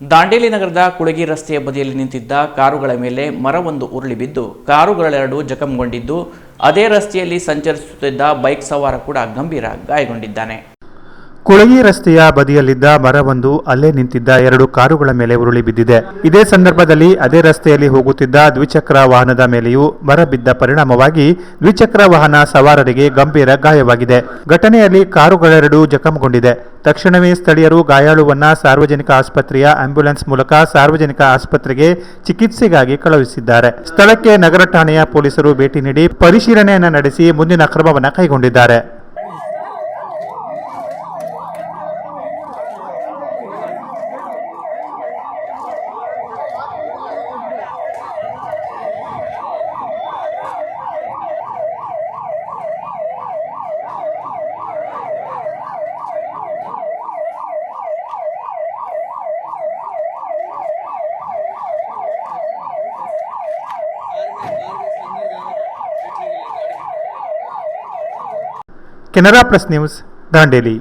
ದಾಂಡೇಲಿ ನಗರದ ಕುಳಗಿ ರಸ್ತೆಯ ಬದಿಯಲ್ಲಿ ನಿಂತಿದ್ದ ಕಾರುಗಳ ಮೇಲೆ ಮರವೊಂದು ಉರುಳಿ ಬಿದ್ದು ಕಾರುಗಳೆರಡು ಜಖಂಗೊಂಡಿದ್ದು, ಅದೇ ರಸ್ತೆಯಲ್ಲಿ ಸಂಚರಿಸುತ್ತಿದ್ದ ಬೈಕ್ ಸವಾರ ಕೂಡ ಗಂಭೀರ ಗಾಯಗೊಂಡಿದ್ದಾನೆ. ಕುಳಗಿ ರಸ್ತೆಯ ಬದಿಯಲ್ಲಿದ್ದ ಮರವೊಂದು ಅಲ್ಲೇ ನಿಂತಿದ್ದ ಎರಡು ಕಾರುಗಳ ಮೇಲೆ ಉರುಳಿ ಬಿದ್ದಿದೆ. ಇದೇ ಸಂದರ್ಭದಲ್ಲಿ ಅದೇ ರಸ್ತೆಯಲ್ಲಿ ಹೋಗುತ್ತಿದ್ದ ದ್ವಿಚಕ್ರ ವಾಹನದ ಮೇಲೆಯೂ ಮರ ಬಿದ್ದ ಪರಿಣಾಮವಾಗಿ ದ್ವಿಚಕ್ರ ವಾಹನ ಸವಾರರಿಗೆ ಗಂಭೀರ ಗಾಯವಾಗಿದೆ. ಘಟನೆಯಲ್ಲಿ ಕಾರುಗಳೆರಡು ಜಖಂಗೊಂಡಿದೆ. ತಕ್ಷಣವೇ ಸ್ಥಳೀಯರು ಗಾಯಾಳುವನ್ನ ಸಾರ್ವಜನಿಕ ಆಸ್ಪತ್ರೆಯ ಆಂಬ್ಯುಲೆನ್ಸ್ ಮೂಲಕ ಸಾರ್ವಜನಿಕ ಆಸ್ಪತ್ರೆಗೆ ಚಿಕಿತ್ಸೆಗಾಗಿ ಕಳುಹಿಸಿದ್ದಾರೆ. ಸ್ಥಳಕ್ಕೆ ನಗರ ಠಾಣೆಯ ಪೊಲೀಸರು ಭೇಟಿ ನೀಡಿ ಪರಿಶೀಲನೆಯನ್ನು ನಡೆಸಿ ಮುಂದಿನ ಕ್ರಮವನ್ನು ಕೈಗೊಂಡಿದ್ದಾರೆ. Canara press news Dandeli